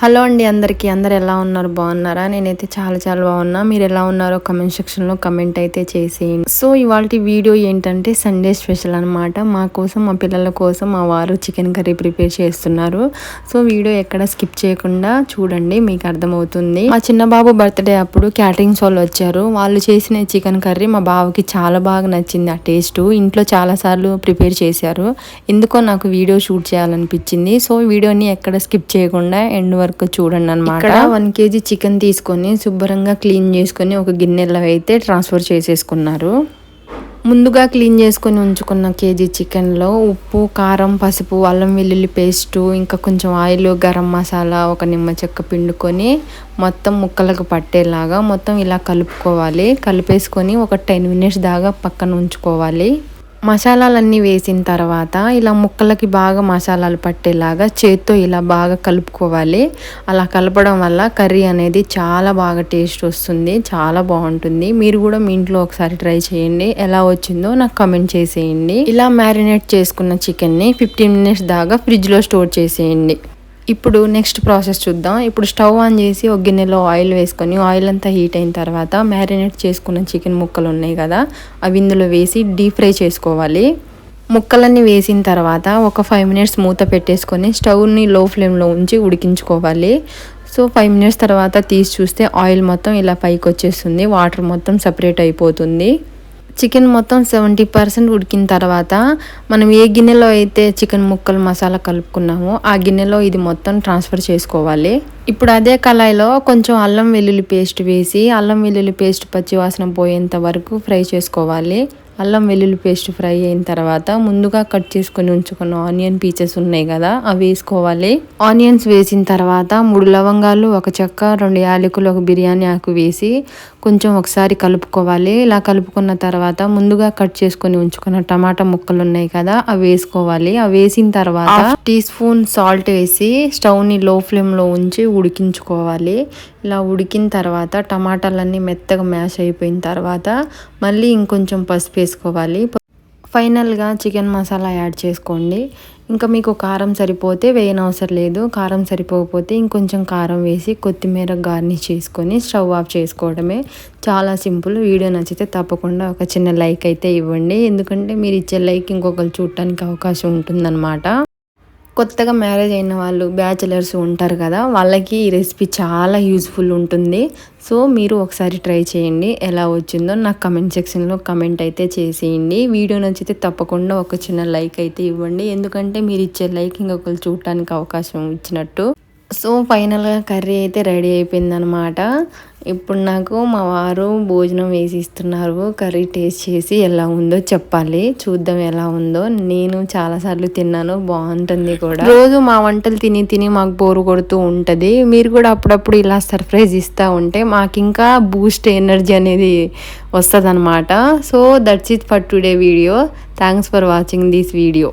Hello అండి అందరికీ. అందరు ఎలా ఉన్నారు? బాగున్నారా? నేనైతే చాలా చాలా బాగున్నా. మీరు ఎలా ఉన్నారో కమెంట్ సెక్షన్లో కమెంట్ అయితే చేసేయండి. సో ఇవాళ వీడియో ఏంటంటే సండే స్పెషల్ అనమాట మా కోసం మా పిల్లల కోసం మా వారు చికెన్ కర్రీ ప్రిపేర్ చేస్తున్నారు. సో వీడియో ఎక్కడ స్కిప్ చేయకుండా చూడండి మీకు అర్థమవుతుంది. మా చిన్న బాబు బర్త్డే అప్పుడు క్యాటరింగ్స్ వాళ్ళు వచ్చారు. వాళ్ళు చేసిన చికెన్ కర్రీ మా బాబుకి చాలా బాగా నచ్చింది. ఆ టేస్ట్ ఇంట్లో చాలా సార్లు ప్రిపేర్ చేశారు. ఎందుకో నాకు వీడియో షూట్ చేయాలనిపించింది. సో వీడియోని ఎక్కడ స్కిప్ చేయకుండా ఎండ్ వరకు చూడండి అనమాట వన్ కేజీ చికెన్ తీసుకొని శుభ్రంగా క్లీన్ చేసుకొని ఒక గిన్నెలో అయితే ట్రాన్స్ఫర్ చేసేసుకున్నారు. ముందుగా క్లీన్ చేసుకొని ఉంచుకున్న కేజీ చికెన్లో ఉప్పు కారం పసుపు అల్లం వెల్లుల్లి పేస్టు ఇంకా కొంచెం ఆయిల్ గరం మసాలా ఒక నిమ్మ చెక్క పిండుకొని మొత్తం ముక్కలకు పట్టేలాగా మొత్తం ఇలా కలుపుకోవాలి. కలిపేసుకొని ఒక టెన్ మినిట్స్ దాకా పక్కన ఉంచుకోవాలి. మసాలాలన్నీ వేసిన తర్వాత ఇలా ముక్కలకి బాగా మసాలాలు పట్టేలాగా చేత్తో ఇలా బాగా కలుపుకోవాలి. అలా కలపడం వల్ల కర్రీ అనేది చాలా బాగా టేస్ట్ వస్తుంది చాలా బాగుంటుంది. మీరు కూడా మీ ఇంట్లో ఒకసారి ట్రై చేయండి. ఎలా వచ్చిందో నాకు కమెంట్ చేసేయండి. ఇలా మ్యారినేట్ చేసుకున్న చికెన్ని ఫిఫ్టీన్ మినిట్స్ దాకా ఫ్రిడ్జ్లో స్టోర్ చేసేయండి. ఇప్పుడు నెక్స్ట్ ప్రాసెస్ చూద్దాం. ఇప్పుడు స్టవ్ ఆన్ చేసి ఒక గిన్నెలో ఆయిల్ వేసుకొని ఆయిల్ అంతా హీట్ అయిన తర్వాత మ్యారినేట్ చేసుకున్న చికెన్ ముక్కలు ఉన్నాయి కదా అవి ఇందులో వేసి డీప్ ఫ్రై చేసుకోవాలి. ముక్కలన్నీ వేసిన తర్వాత ఒక ఫైవ్ మినిట్స్ మూత పెట్టేసుకొని స్టవ్ని లో ఫ్లేమ్లో ఉంచి ఉడికించుకోవాలి. సో ఫైవ్ మినిట్స్ తర్వాత తీసి చూస్తే ఆయిల్ మొత్తం ఇలా పైకి వచ్చేస్తుంది వాటర్ మొత్తం సపరేట్ అయిపోతుంది. చికెన్ మొత్తం సెవెంటీ పర్సెంట్ ఉడికిన తర్వాత మనం ఏ గిన్నెలో అయితే చికెన్ ముక్కలు మసాలా కలుపుకున్నామో ఆ గిన్నెలో ఇది మొత్తం ట్రాన్స్ఫర్ చేసుకోవాలి. ఇప్పుడు అదే కళాయిలో కొంచెం అల్లం వెల్లుల్లి పేస్ట్ వేసి అల్లం వెల్లుల్లి పేస్ట్ పచ్చివాసన పోయేంత వరకు ఫ్రై చేసుకోవాలి. అల్లం వెల్లుల్లి పేస్ట్ ఫ్రై అయిన తర్వాత ముందుగా కట్ చేసుకొని ఉంచుకున్న ఆనియన్ పీసెస్ ఉన్నాయి కదా అవి వేసుకోవాలి. ఆనియన్స్ వేసిన తర్వాత మూడు లవంగాలు ఒక చెక్క రెండు యాలకులు ఒక బిర్యానీ ఆకు వేసి కొంచెం ఒకసారి కలుపుకోవాలి. ఇలా కలుపుకున్న తర్వాత ముందుగా కట్ చేసుకొని ఉంచుకున్న టమాటా ముక్కలు ఉన్నాయి కదా అవి వేసుకోవాలి. అవి వేసిన తర్వాత టీ స్పూన్ సాల్ట్ వేసి స్టవ్ని లో ఫ్లేమ్లో ఉంచి ఉడికించుకోవాలి. ఇలా ఉడికిన తర్వాత టమాటాలన్నీ మెత్తగా మ్యాష్ అయిపోయిన తర్వాత మళ్ళీ ఇంకొంచెం పసుపు వేసుకోవాలి ఫైనల్గా చికెన్ మసాలా యాడ్ చేసుకోండి. ఇంకా మీకు కారం సరిపోతే వేయనవసరం లేదు. కారం సరిపోకపోతే ఇంకొంచెం కారం వేసి కొత్తిమీర గార్నిష్ చేసుకొని స్టవ్ ఆఫ్ చేసుకోవడమే. చాలా సింపుల్. వీడియో నచ్చితే తప్పకుండా ఒక చిన్న లైక్ అయితే ఇవ్వండి. ఎందుకంటే మీరు ఇచ్చే లైక్ ఇంకొకరు చూడటానికి అవకాశం ఉంటుందన్నమాట. కొత్తగా మ్యారేజ్ అయిన వాళ్ళు బ్యాచిలర్స్ ఉంటారు కదా వాళ్ళకి ఈ రెసిపీ చాలా యూస్ఫుల్ ఉంటుంది. సో మీరు ఒకసారి ట్రై చేయండి ఎలా వచ్చిందో నాకు కమెంట్ సెక్షన్లో కమెంట్ అయితే చేసేయండి. వీడియో నచ్చితే తప్పకుండా ఒక చిన్న లైక్ అయితే ఇవ్వండి. ఎందుకంటే మీరు ఇచ్చే లైక్ ఇంకొకరు చూడటానికి అవకాశం ఇచ్చినట్టు. సో ఫైనల్గా కర్రీ అయితే రెడీ అయిపోయిందనమాట ఇప్పుడు నాకు మా వారు భోజనం వేసి ఇస్తున్నారు కర్రీ టేస్ట్ చేసి ఎలా ఉందో చెప్పాలి. చూద్దాం ఎలా ఉందో. నేను చాలాసార్లు తిన్నాను. బాగుంటుంది కూడా. రోజు మా వంటలు తిని తిని మాకు బోరు కొడుతూ ఉంటుంది. మీరు కూడా అప్పుడప్పుడు ఇలా సర్ప్రైజ్ ఇస్తూ ఉంటే మాకు ఇంకా బూస్ట్ ఎనర్జీ అనేది వస్తుంది so that's it for today video. Thanks for watching this video.